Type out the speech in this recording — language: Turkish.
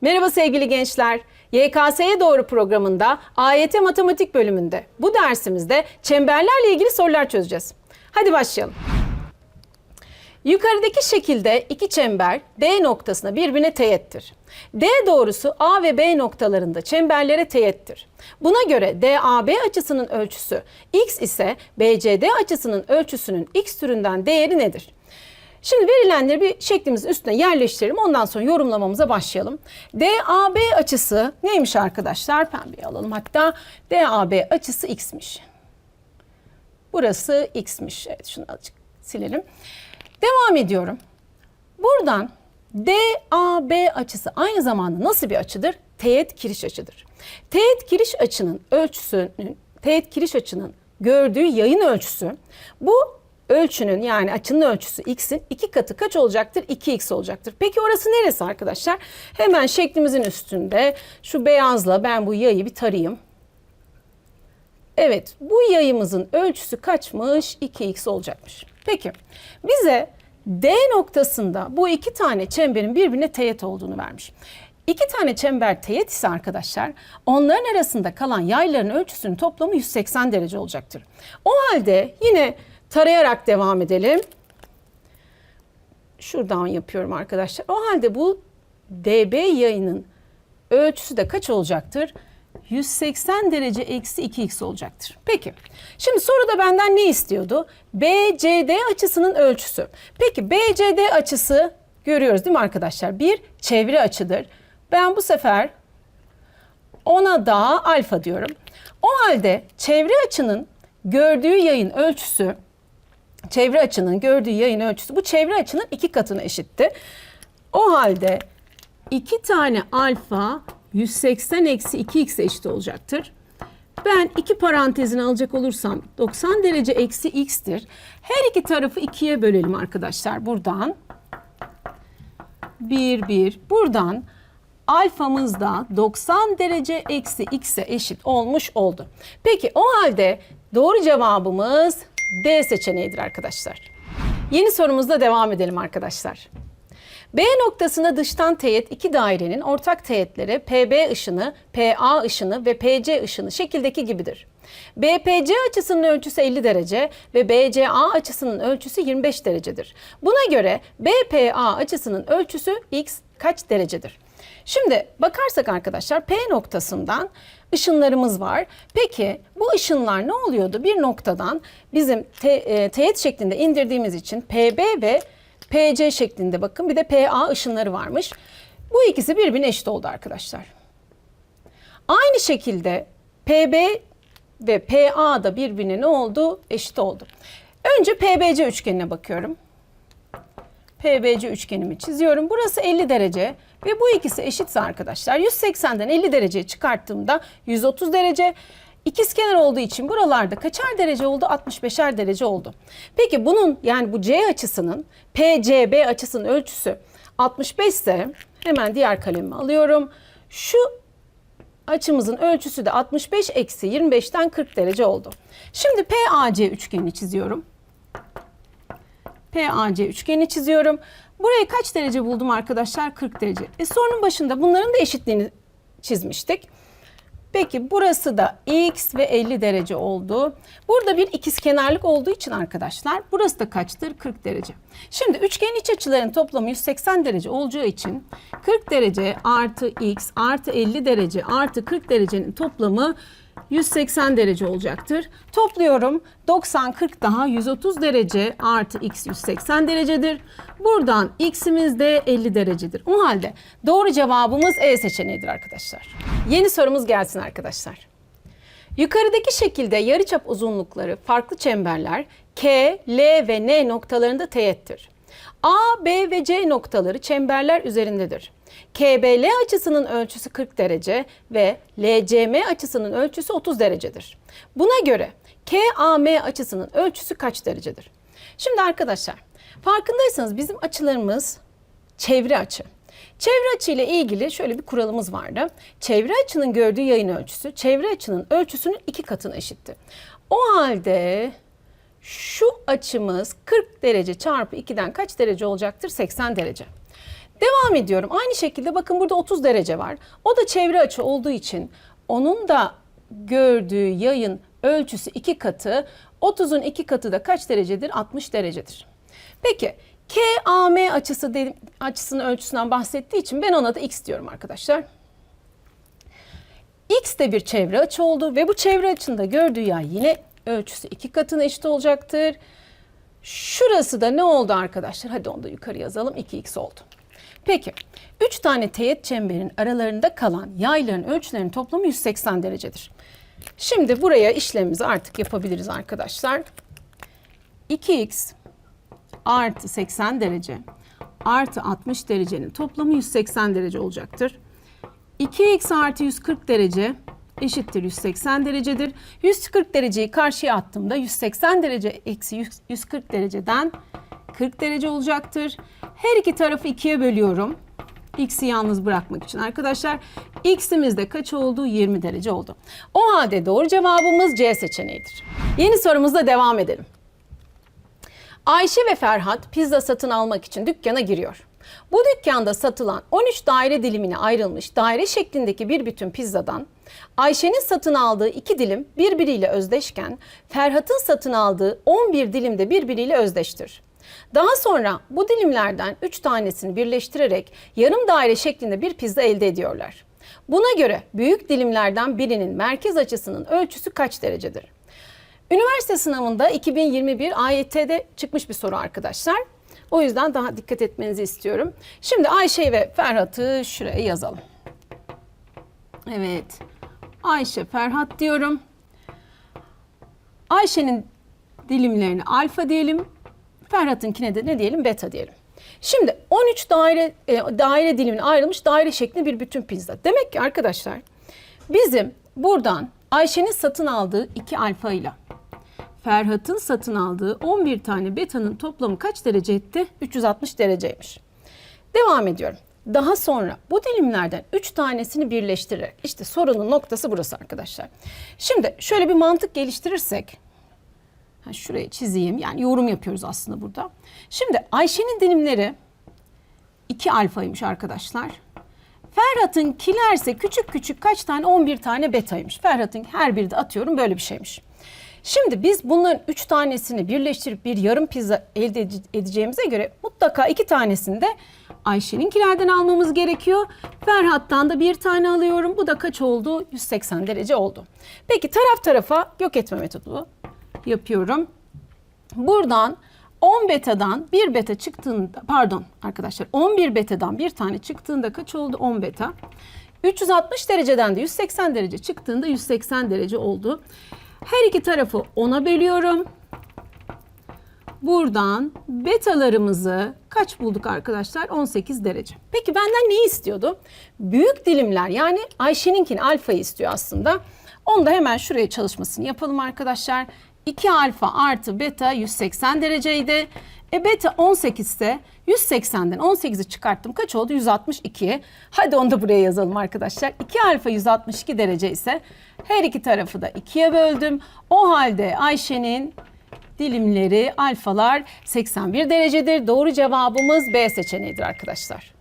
Merhaba sevgili gençler. YKS'ye doğru programında AYT matematik bölümünde bu dersimizde çemberlerle ilgili sorular çözeceğiz. Hadi başlayalım. Yukarıdaki şekilde iki çember D noktasına birbirine teğettir. D doğrusu A ve B noktalarında çemberlere teğettir. Buna göre DAB açısının ölçüsü x ise BCD açısının ölçüsünün x türünden değeri nedir? Şimdi verilenleri bir şeklimizin üstüne yerleştirelim. Ondan sonra yorumlamamıza başlayalım. DAB açısı neymiş arkadaşlar? Pembeyi alalım hatta. DAB açısı x'miş. Burası x'miş. Evet şunu azıcık silelim. Devam ediyorum. Buradan DAB açısı aynı zamanda nasıl bir açıdır? Teğet kiriş açıdır. Teğet kiriş açının ölçüsünün, teğet kiriş açının gördüğü yayın ölçüsü bu ölçünün yani açının ölçüsü x'in iki katı kaç olacaktır? 2x olacaktır. Peki orası neresi arkadaşlar? Hemen şeklimizin üstünde şu beyazla ben bu yayı bir tarayayım. Evet bu yayımızın ölçüsü kaçmış? 2x olacakmış. Peki bize D noktasında bu iki tane çemberin birbirine teğet olduğunu vermiş. İki tane çember teğet ise arkadaşlar onların arasında kalan yayların ölçüsünün toplamı 180 derece olacaktır. O halde yine tarayarak devam edelim. Şuradan yapıyorum arkadaşlar. O halde bu DB yayının ölçüsü de kaç olacaktır? 180 derece eksi 2x olacaktır. Peki. Şimdi soruda benden ne istiyordu? BCD açısının ölçüsü. Peki BCD açısı görüyoruz değil mi arkadaşlar? Bir çevre açıdır. Ben bu sefer ona da alfa diyorum. O halde çevre açının gördüğü yayın ölçüsü çevre açının gördüğü yayın ölçüsü bu çevre açının iki katına eşitti. O halde iki tane alfa 180 eksi 2x eşit olacaktır. Ben iki parantezini alacak olursam 90 derece eksi x'tir. Her iki tarafı ikiye bölelim arkadaşlar buradan. 1, 1. Buradan alfamız da 90 derece eksi x'e eşit olmuş oldu. Peki o halde doğru cevabımız D seçeneğidir arkadaşlar. Yeni sorumuzla devam edelim arkadaşlar. B noktasında dıştan teğet iki dairenin ortak teğetleri PB ışını, PA ışını ve PC ışını şekildeki gibidir. BPC açısının ölçüsü 50 derece ve BCA açısının ölçüsü 25 derecedir. Buna göre BPA açısının ölçüsü x kaç derecedir? Şimdi bakarsak arkadaşlar P noktasından ışınlarımız var. Peki bu ışınlar ne oluyordu? Bir noktadan bizim te, e, teğet şeklinde indirdiğimiz için PB ve PC şeklinde bakın bir de PA ışınları varmış. Bu ikisi birbirine eşit oldu arkadaşlar. Aynı şekilde PB ve PA da birbirine ne oldu? Eşit oldu. Önce PBC üçgenine bakıyorum. PBC üçgenimi çiziyorum. Burası 50 derece ve bu ikisi eşitse arkadaşlar 180'den 50 dereceye çıkarttığımda 130 derece. İkizkenar olduğu için buralarda kaçar derece oldu? 65'er derece oldu. Peki bunun yani bu C açısının PCB açısının ölçüsü 65 ise hemen diğer kalemimi alıyorum. Şu açımızın ölçüsü de 65 eksi 25'ten 40 derece oldu. Şimdi PAC üçgenini çiziyorum. PAC üçgeni çiziyorum. Burayı kaç derece buldum arkadaşlar? 40 derece. E sorunun başında bunların da eşitliğini çizmiştik. Peki burası da x ve 50 derece oldu. Burada bir ikizkenarlık olduğu için arkadaşlar burası da kaçtır? 40 derece. Şimdi üçgenin iç açılarının toplamı 180 derece olacağı için 40 derece artı x artı 50 derece artı 40 derecenin toplamı 180 derece olacaktır. Topluyorum. 90, 40 daha 130 derece artı x 180 derecedir. Buradan x'imiz de 50 derecedir. O halde doğru cevabımız E seçeneğidir arkadaşlar. Yeni sorumuz gelsin arkadaşlar. Yukarıdaki şekilde yarıçap uzunlukları farklı çemberler K, L ve N noktalarında teğettir. A, B ve C noktaları çemberler üzerindedir. KBL açısının ölçüsü 40 derece ve LCM açısının ölçüsü 30 derecedir. Buna göre KAM açısının ölçüsü kaç derecedir? Şimdi arkadaşlar farkındaysanız bizim açılarımız çevre açı. Çevre açı ile ilgili şöyle bir kuralımız vardı. Çevre açının gördüğü yayın ölçüsü çevre açının ölçüsünün iki katına eşitti. O halde şu açımız 40 derece çarpı 2'den kaç derece olacaktır? 80 derece. Devam ediyorum. Aynı şekilde bakın burada 30 derece var. O da çevre açı olduğu için onun da gördüğü yayın ölçüsü iki katı. 30'un iki katı da kaç derecedir? 60 derecedir. Peki KAM açısı de, açısının ölçüsünden bahsettiği için ben ona da x diyorum arkadaşlar. X de bir çevre açı oldu ve bu çevre açında gördüğü yay yine ölçüsü iki katına eşit olacaktır. Şurası da ne oldu arkadaşlar? Hadi onu da yukarı yazalım. 2x oldu. Peki 3 tane teğet çemberin aralarında kalan yayların ölçülerinin toplamı 180 derecedir. Şimdi buraya işlemimizi artık yapabiliriz arkadaşlar. 2x artı 80 derece artı 60 derecenin toplamı 180 derece olacaktır. 2x artı 140 derece eşittir 180 derecedir. 140 dereceyi karşıya attığımda 180 derece eksi 140 dereceden 40 derece olacaktır. Her iki tarafı ikiye bölüyorum. X'i yalnız bırakmak için arkadaşlar. X'imiz de kaç oldu? 20 derece oldu. O halde doğru cevabımız C seçeneğidir. Yeni sorumuzla devam edelim. Ayşe ve Ferhat pizza satın almak için dükkana giriyor. Bu dükkanda satılan 13 daire dilimine ayrılmış daire şeklindeki bir bütün pizzadan Ayşe'nin satın aldığı iki dilim birbiriyle özdeşken Ferhat'ın satın aldığı 11 dilim de birbiriyle özdeştir. Daha sonra bu dilimlerden 3 tanesini birleştirerek yarım daire şeklinde bir pizza elde ediyorlar. Buna göre büyük dilimlerden birinin merkez açısının ölçüsü kaç derecedir? Üniversite sınavında 2021 AYT'de çıkmış bir soru arkadaşlar. O yüzden daha dikkat etmenizi istiyorum. Şimdi Ayşe ve Ferhat'ı şuraya yazalım. Evet. Ayşe, Ferhat diyorum. Ayşe'nin dilimlerini alfa diyelim. Ferhat'ınkine de ne diyelim? Beta diyelim. Şimdi 13 daire e, daire dilimine ayrılmış daire şeklinde bir bütün pizza. Demek ki arkadaşlar bizim buradan Ayşe'nin satın aldığı 2 alfa ile Ferhat'ın satın aldığı 11 tane beta'nın toplamı kaç derece etti? 360 dereceymiş. Devam ediyorum. Daha sonra bu dilimlerden 3 tanesini birleştirerek işte sorunun noktası burası arkadaşlar. Şimdi şöyle bir mantık geliştirirsek ha şuraya çizeyim yani yorum yapıyoruz aslında burada. Şimdi Ayşe'nin dilimleri 2 alfaymış arkadaşlar. Ferhat'ın kilerse küçük küçük kaç tane 11 tane betaymış. Ferhat'ın her biri de atıyorum böyle bir şeymiş. Şimdi biz bunların üç tanesini birleştirip bir yarım pizza elde edeceğimize göre mutlaka iki tanesini de Ayşe'ninkilerden almamız gerekiyor. Ferhat'tan da bir tane alıyorum. Bu da kaç oldu? 180 derece oldu. Peki taraf tarafa yok etme metodu yapıyorum. Buradan 10 betadan 1 beta çıktığında pardon arkadaşlar 11 betadan bir tane çıktığında kaç oldu? 10 beta. 360 dereceden de 180 derece çıktığında 180 derece oldu. Her iki tarafı 10'a bölüyorum. Buradan betalarımızı kaç bulduk arkadaşlar? 18 derece. Peki benden neyi istiyordu? Büyük dilimler yani Ayşe'ninkini alfayı istiyor aslında. Onu da hemen şuraya çalışmasını yapalım arkadaşlar. 2 alfa artı beta 180 dereceydi. E beta 18 ise 180'den 18'i çıkarttım. Kaç oldu? 162. Hadi onu da buraya yazalım arkadaşlar. 2 alfa 162 derece ise her iki tarafı da 2'ye böldüm. O halde Ayşe'nin dilimleri alfalar 81 derecedir. Doğru cevabımız B seçeneğidir arkadaşlar.